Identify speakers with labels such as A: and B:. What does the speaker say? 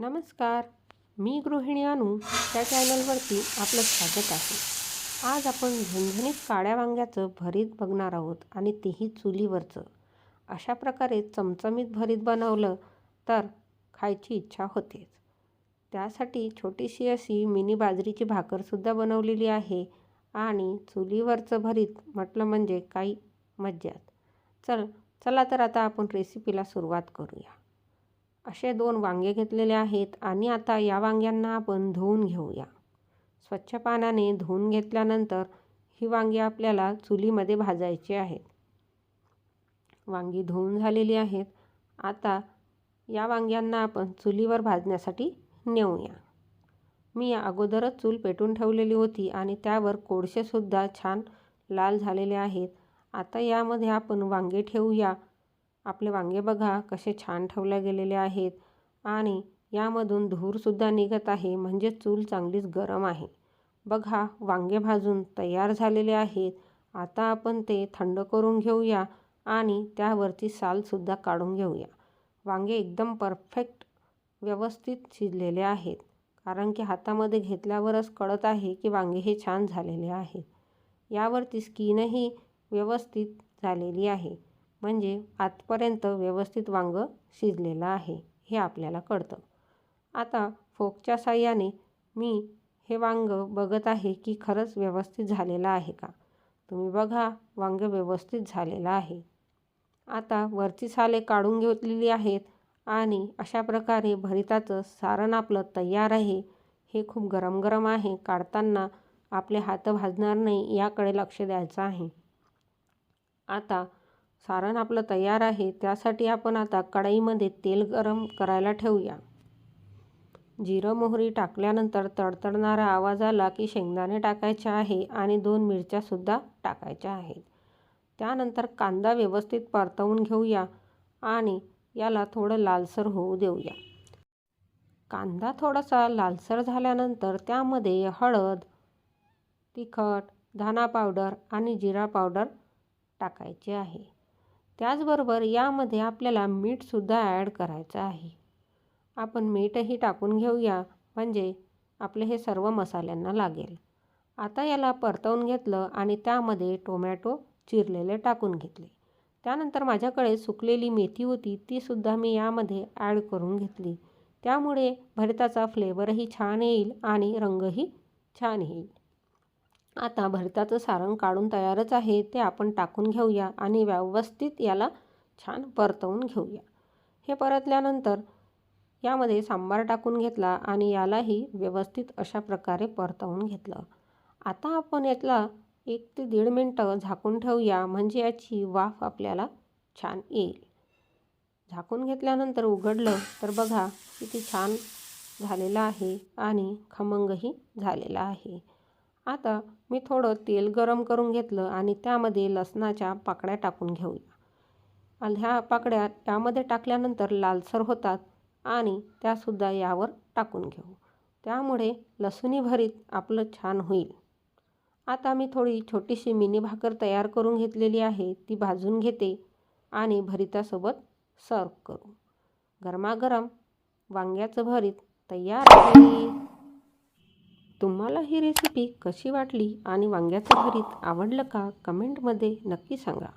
A: नमस्कार मी गृहिणी आणू त्या चॅनलवरती आपलं स्वागत आहे. आज आपण झणझणीत काळ्या वांग्याचं भरीत बघणार आहोत आणि तेही चुलीवरचं. अशा प्रकारे चमचमीत भरीत बनवलं तर खायची इच्छा होतेच. त्यासाठी छोटीशी अशी मिनी बाजरीची भाकरसुद्धा बनवलेली आहे आणि चुलीवरचं भरीत म्हटलं म्हणजे काही मज्जाच. चल चला तर आता आपण रेसिपीला सुरुवात करूया. असे दोन वांगे घेतलेले आहेत आणि आता या वांग्यांना आपण धुवून घेऊया. स्वच्छ पाण्याने धुवून घेतल्यानंतर ही वांगी आपल्याला चुलीमध्ये भाजायची आहेत. वांगी धुवून झालेली आहेत. आता या वांग्यांना आपण चुलीवर भाजण्यासाठी नेऊया. मी अगोदरच चूल पेटून ठेवलेली होती आणि त्यावर कोळसेसुद्धा छान लाल झालेले आहेत. आता यामध्ये आपण वांगे ठेवूया. आपले वांगे बघा कसे छान ठेवल्या गेलेले आहेत. आणि यामधून धूरसुद्धा निघत आहे म्हणजे चूल चांगलीच गरम आहे. बघा वांगे भाजून तयार झालेले आहेत. आता आपण ते थंड करून घेऊया आणि त्यावरची सालसुद्धा काढून घेऊया. वांगे एकदम परफेक्ट व्यवस्थित शिजलेले आहेत कारण की हातामध्ये घेतल्यावरच कळत आहे की वांगे हे छान झालेले आहेत. यावरती स्किनही व्यवस्थित झालेली आहे. म्हणजे आतपर्यंत व्यवस्थित वांगं शिजलेलं आहे हे आपल्याला कळतं. आता फोकच्या साह्याने मी हे वांगं बघत आहे की खरंच व्यवस्थित झालेलं आहे का? तुम्ही बघा वांगं व्यवस्थित झालेलं आहे. आता वरची साले काढून घेतलेली आहेत आणि अशा प्रकारे भरिताचं सारण आपलं तयार आहे. हे खूप गरम गरम आहे काढताना आपले हात भाजणार नाही याकडे लक्ष द्यायचं आहे. आता सारण आपलं तयार आहे त्यासाठी आपण आता कढईमध्ये तेल गरम करायला ठेवूया. जिरं मोहरी टाकल्यानंतर तडतडणारा आवाज आला की शेंगदाणे टाकायचे आहे आणि दोन मिरच्यासुद्धा टाकायच्या आहेत. त्यानंतर कांदा व्यवस्थित परतवून घेऊया आणि याला थोडं लालसर होऊ देऊया. कांदा थोडासा लालसर झाल्यानंतर त्यामध्ये हळद तिखट धना पावडर आणि जिरा पावडर टाकायचे आहे. त्याचबरोबर यामध्ये आपल्याला मीठसुद्धा ॲड करायचं आहे. आपण मीठही टाकून घेऊया म्हणजे आपले हे सर्व मसाल्यांना लागेल. आता याला परतवून घेतलं आणि त्यामध्ये टोमॅटो चिरलेले टाकून घेतले. त्यानंतर माझ्याकडे सुकलेली मेथी होती तीसुद्धा मी यामध्ये ॲड करून घेतली. त्यामुळे भरताचा फ्लेवरही छान येईल आणि रंगही छान येईल. आता भरताचं सारण काढून तयारच आहे ते आपण टाकून घेऊया आणि व्यवस्थित याला छान परतवून घेऊया. हे परतल्यानंतर यामध्ये सांबार टाकून घेतला आणि यालाही व्यवस्थित अशा प्रकारे परतवून घेतलं. आता आपण यातला एक ते दीड मिनटं झाकून ठेवूया म्हणजे याची वाफ आपल्याला छान येईल. झाकून घेतल्यानंतर उघडलं तर बघा किती छान झालेलं आहे आणि खमंगही झालेला आहे. आता मी थोडं तेल गरम करून घेतलं आणि त्यामध्ये लसणाच्या पाकळ्या टाकून घेऊया. ह्या पाकळ्या त्यामध्ये टाकल्यानंतर लालसर होतात आणि त्यासुद्धा यावर टाकून घेऊ. त्यामुळे लसुणी भरीत आपलं छान होईल. आता मी थोडी छोटीशी मिनी भाकर तयार करून घेतलेली आहे ती भाजून घेते आणि भरितासोबत सर्व करू. गरमागरम वांग्याचं भरीत तयार आहे. तुम्हाला ही रेसिपी कशी वाटली आणि वांग्याचं भरीत आवडलं का कमेंटमध्ये नक्की सांगा.